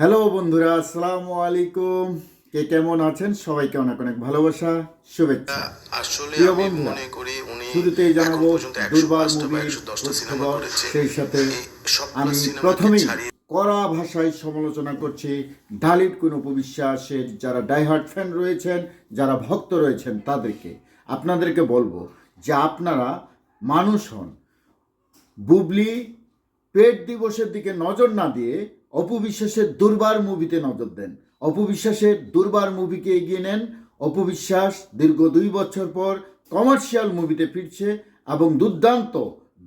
Hello বন্ধুরা আসসালামু আলাইকুম। কে কেমন আছেন? সবাইকে অনেক অনেক ভালোবাসা শুভেচ্ছা। আসলে আমি মনে করি উনি শুরুতেই জানাব দুর্বার মুভির সেই সাথে আমি প্রথমেই কড়া ভাষায় সমালোচনা করছি। ঢালির কোন উপবিশ্বাসের যারা ডাইহার্ট ফ্যান রয়েছেন যারা ভক্ত রয়েছেন তাদেরকে আপনাদেরকে বলব যে আপনারা মানুষ হন। বুবলি পেট দিবসের দিকে নজর না দিয়ে অপবিশ্বাসের দুর্বার মুভিতে নজর দেন। অপবিশ্বাসের দুর্বার মুভিকে এগিয়ে নেন। অপবিশ্বাস দীর্ঘ দুই বছর পর কমার্শিয়াল মুভিতে ফিরছে এবং দুর্দান্ত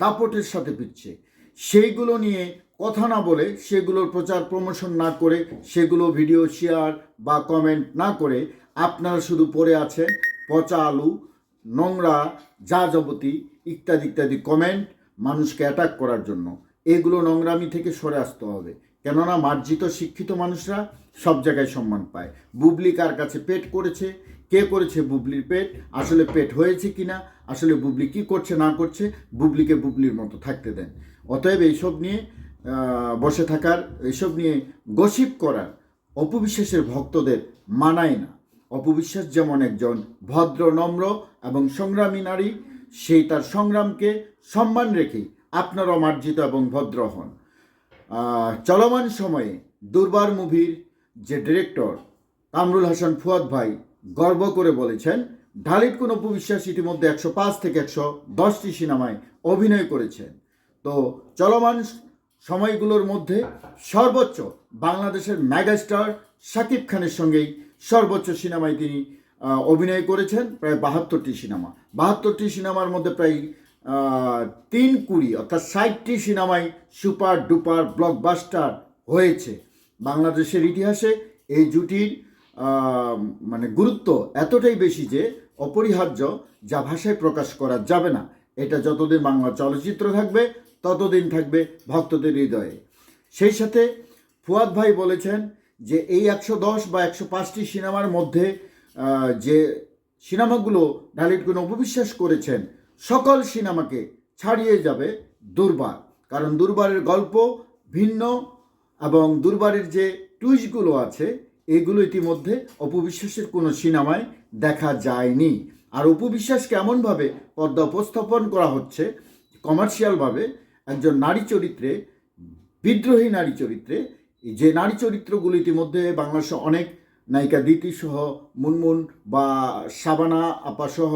দাপটের সাথে ফিরছে। সেইগুলো নিয়ে কথা না বলে, সেগুলোর প্রচার প্রমোশন না করে, সেগুলো ভিডিও শেয়ার বা কমেন্ট না করে আপনারা শুধু পড়ে আছেন, পচা আলু, নোংরা, যা যাবতী, ইত্যাদি ইত্যাদি কমেন্ট মানুষকে অ্যাটাক করার জন্য। এগুলো নোংরামি থেকে সরে আসতে হবে। কেননা মার্জিত শিক্ষিত মানুষরা সব জায়গায় সম্মান পায়। বুবলি কার কাছে পেট করেছে? কে করেছে বুবলির পেট? আসলে পেট হয়েছে কিনা আসলে বুবলি কি করছে, না করছে? বুবলিকে বুবলির মতো থাকতে দেন। অতএব এইসব নিয়ে বসে থাকার, এইসব নিয়ে গসিপ করার অপবিশ্বাসের ভক্তদের মানায় না। অপবিশ্বাস যেমন একজন ভদ্র, নম্র এবং সংগ্রামী নারী, সেই তার সংগ্রামকে সম্মান রেখেই আপনারা মার্জিত এবং ভদ্র হন। চলমান সময়ে দুর্বার মুভির যে ডিরেক্টর কামরুল হাসান ফুয়াদ ভাই গর্ব করে বলেছেন, ঢালির কোন উপবিশ্বাস ইতিমধ্যে একশো পাঁচ থেকে একশো দশটি সিনেমায় অভিনয় করেছেন। তো চলমান সময়গুলোর মধ্যে সর্বোচ্চ বাংলাদেশের মেগাস্টার শাকিব খানের সঙ্গেই সর্বোচ্চ সিনেমায় তিনি অভিনয় করেছেন, প্রায় বাহাত্তরটি সিনেমা। বাহাত্তরটি সিনেমার মধ্যে প্রায় তিন কুড়ি, অর্থাৎ ষাটটি সিনেমায় সুপার ডুপার ব্লকবাস্টার হয়েছে। বাংলাদেশের ইতিহাসে এই জুটির মানে গুরুত্ব এতটাই বেশি যে অপরিহার্য যা ভাষায় প্রকাশ করা যাবে না। এটা যতদিন বাংলা চলচ্চিত্র থাকবে, ততদিন থাকবে ভক্তদের হৃদয়ে। সেই সাথে ফুয়াদ ভাই বলেছেন যে এই একশো দশ বা একশো পাঁচটি সিনেমার মধ্যে যে সিনেমাগুলো ডালিট কোনো অপবিশ্বাস করেছেন সকল সিনেমাকে ছাড়িয়ে যাবে দুর্বার। কারণ দুর্বারের গল্প ভিন্ন এবং দুর্বারের যে টুইস্টগুলো আছে, এগুলো ইতিমধ্যে অপবিশ্বাসের কোনো সিনেমায় দেখা যায়নি। আর অপবিশ্বাস কেমনভাবে পর্দা উপস্থাপন করা হচ্ছে কমার্শিয়ালভাবে একজন নারী চরিত্রে, বিদ্রোহী নারী চরিত্রে, যে নারী চরিত্রগুলো ইতিমধ্যে বাংলাদেশে অনেক নায়িকা দিতি সহ মুনমুন বা সাবানা আপা সহ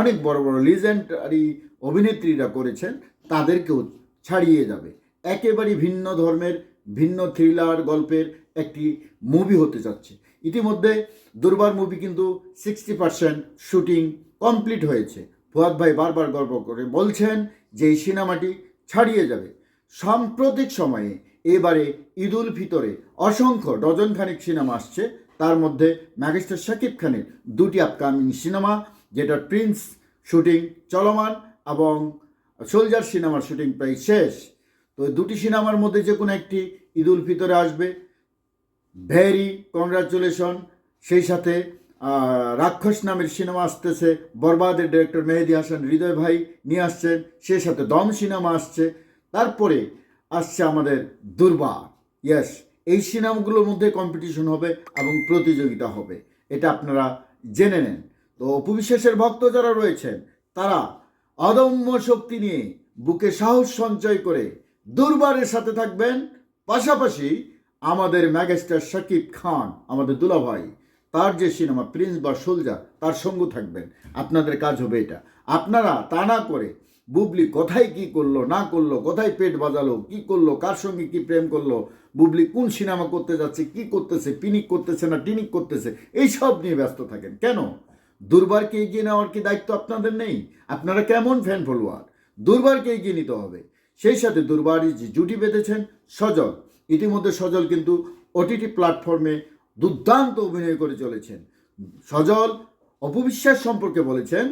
অনেক বড় বড় লিজেন্ডারি অভিনেত্রীরা করেছেন, তাদেরকেও ছাড়িয়ে যাবে। একেবারে ভিন্ন ধর্মের, ভিন্ন থ্রিলার গল্পের একটি মুভি হতে যাচ্ছে। ইতিমধ্যে দুর্বার মুভি কিন্তু সিক্সটি পার্সেন্ট শুটিং কমপ্লিট হয়েছে। ফুয়াদ ভাই বারবার গর্ব করে বলছেন যে এই সিনেমাটি ছাড়িয়ে যাবে। সাম্প্রতিক সময়ে এবারে ঈদুল ফিতরে অসংখ্য ডজন খানিক সিনেমা আসছে। তার মধ্যে ম্যাগিস্টার শাকিব খানের দুটি আপকামিং সিনেমা যেটা প্রিন্স শুটিং চলমান এবং সোলজার সিনেমার শুটিং প্রায় শেষ। তো দুটি সিনেমার মধ্যে যে কোনো একটি ঈদুল ফিতরে আসবে। Very congratulation. সেই সাথে রাক্ষস নামের সিনেমা আসতেছে। বরবাদের ডিরেক্টর মেহেদি হাসান হৃদয় ভাই নিয়ে আসছেন। সেই সাথে দম সিনেমা আসছে। তারপরে আসছে আমাদের দুর্বা। ইয়েস এই সিনেমাগুলোর মধ্যে কম্পিটিশন হবে এবং প্রতিযোগিতা হবে। এটা আপনারা জেনে নেন। তো অপবিশ্বাসের ভক্ত যারা রয়েছেন, তারা অদম্য শক্তি নিয়ে বুকে সাহস সঞ্চয় করে দুর্বারের সাথে থাকবেন। পাশাপাশি আমাদের ম্যাগেস্টার শাকিব খান, আমাদের দুলাভাই, তার যে সিনেমা প্রিন্স বা সোলজার তার সঙ্গ থাকবেন। আপনাদের কাজ হবে এটা। আপনারা তা না করে বুবলি কোথায় কি করল, না করল, কোথায় পেট বাজালো, কি করল, কার সঙ্গে কি প্রেম করল, বুবলি কোন সিনেমা করতে যাচ্ছে, কি করতেছে, পিনিক করতেছে না টিনিক করতেছে, এই সব নিয়ে ব্যস্ত থাকেন। কেন? দুর্বারকে এগিয়ে নেওয়ার কি দায়িত্ব আপনাদের নেই? আপনারা কেমন ফ্যান ফলোয়ার দুর্বারকে এগিয়ে নিতে হবে। সেই সাথে দুর্বারই যে জুটি বেঁধেছেন, সজল। ইতিমধ্যে সজল কিন্তু ওটিটি প্ল্যাটফর্মে দুর্দান্ত অভিনয় করে চলেছেন। সজল অপবিশ্বাস সম্পর্কে বলেছেন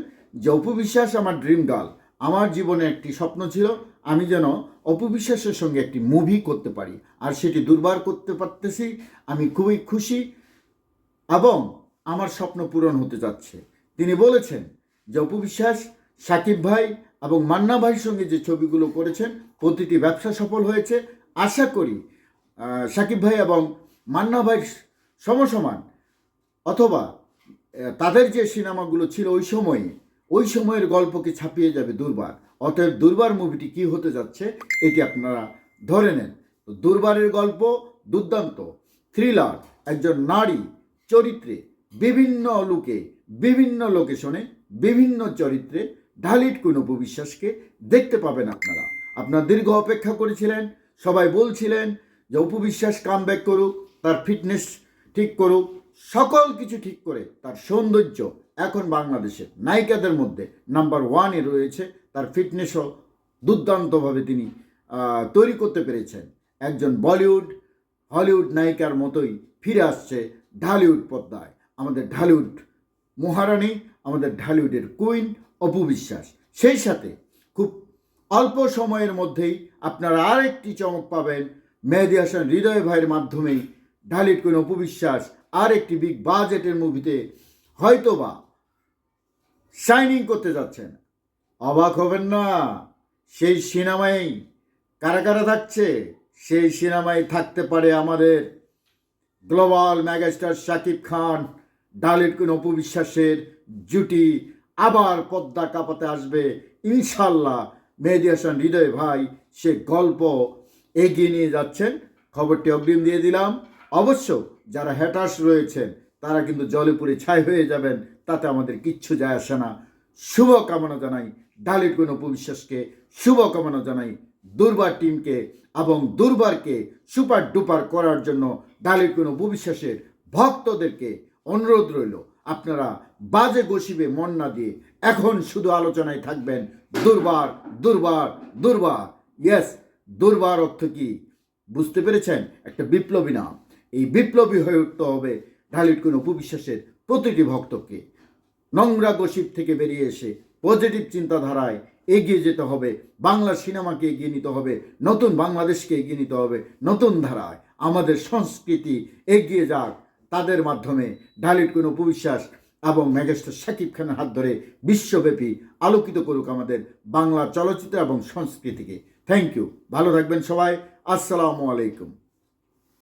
যে, অপবিশ্বাস আমার ড্রিম গার্ল আমার জীবনে একটি স্বপ্ন ছিল, আমি যেন অপবিশ্বাসের সঙ্গে একটি মুভি করতে পারি। আর সেটি দুর্বার করতে পারতেছি, আমি খুবই খুশি এবং আমার স্বপ্ন পূরণ হতে যাচ্ছে। তিনি বলেছেন যে অপবিশ্বাস সাকিব ভাই এবং মান্না ভাইয়ের সঙ্গে যে ছবিগুলো করেছেন, প্রতিটি ব্যবসা সফল হয়েছে। আশা করি সাকিব ভাই এবং মান্না ভাই সমসমান অথবা তাদের যে সিনেমাগুলো ছিল ওই সময়ে ওই সময়ের গল্পকে ছাপিয়ে যাবে দুর্বার। অতএব দুর্বার মুভিটি কি হতে যাচ্ছে, এটি আপনারা ধরে নেন। তো দুর্বারের গল্প দুর্দান্ত থ্রিলার একজন নারী চরিত্রে বিভিন্ন লুকে, বিভিন্ন লোকেশনে বিভিন্ন চরিত্রে ঢালিট কোন উপবিশ্বাসকে দেখতে পাবেন আপনারা। আপনার দীর্ঘ অপেক্ষা করেছিলেন, সবাই বলছিলেন যে উপবিশ্বাস কাম ব্যাক করুক, তার ফিটনেস ঠিক করুক, সকল কিছু ঠিক করে, তার সৌন্দর্য এখন বাংলাদেশের নায়িকাদের মধ্যে নাম্বার ওয়ানে রয়েছে। তার ফিটনেসও দুর্দান্তভাবে তিনি তৈরি করতে পেরেছেন। একজন বলিউড, হলিউড নায়িকার মতোই ফিরে আসছে ঢালিউড পদ্মায় আমাদের ঢালিউড মহারানী, আমাদের ঢালিউডের কুইন অপু বিশ্বাস। সেই সাথে খুব অল্প সময়ের মধ্যেই আপনারা আরেকটি চমক পাবেন মেহেদি হাসান হৃদয় ভাইয়ের মাধ্যমেই ঢালিউড কুইন অপু বিশ্বাস আর একটি বিগ বাজেটের মুভিতে হয়তোবা শাইনিং করতে যাচ্ছেন। অবাক হবেন না, সেই সিনেমাই কারা কারা থাকছে? সেই সিনেমায় থাকতে পারে আমাদের গ্লোবাল মেগাস্টার শাকিব খান ডালিট কোন অপবিশ্বাসের জুটি আবার পদ্মা কাপাতে আসবে। ইনশাল্লাহ মেহেদি হাসান হৃদয় ভাই সে গল্প এগিয়ে নিয়ে যাচ্ছেন। খবরটি অগ্রিম দিয়ে দিলাম। অবশ্য যারা হ্যাটার্স রয়েছেন তারা কিন্তু জলে পুড়ে ছাই হয়ে যাবেন, তাতে আমাদের কিচ্ছু যায় আসে না। শুভ কামনা জানাই ডালিট কোন উপবিশ্বাসকে, শুভ কামনা জানাই দুর্বার টিমকে এবং দুর্বারকে সুপার ডুপার করার জন্য ডালিট কোন উপবিশ্বাসের ভক্তদেরকে অনুরোধ রইল। আপনারা বাজে গসিবে মন না দিয়ে এখন শুধু আলোচনায় থাকবেন, দুর্বার দুর্বার দুর্বার। ইয়েস দুর্বার অর্থ কি? বুঝতে পেরেছেন? একটা বিপ্লবী নাম। এই বিপ্লবী হয়ে উঠতে হবে ঢালিট কোন উপবিশ্বাসের প্রতিটি ভক্তকে নোংরা গসিপ থেকে বেরিয়ে এসে পজিটিভ চিন্তাধারায় এগিয়ে যেতে হবে, বাংলা সিনেমাকে এগিয়ে নিতে হবে, নতুন বাংলাদেশকে এগিয়ে নিতে হবে, নতুন ধারায় আমাদের সংস্কৃতি এগিয়ে যাক। তাদের মাধ্যমে ঢালিট কোন উপবিশ্বাস এবং মেগাস্টার শাকিব খানের হাত ধরে বিশ্বব্যাপী আলোকিত করুক আমাদের বাংলা চলচ্চিত্র এবং সংস্কৃতিকে। থ্যাংক ইউ ভালো থাকবেন সবাই। আসসালামু আলাইকুম।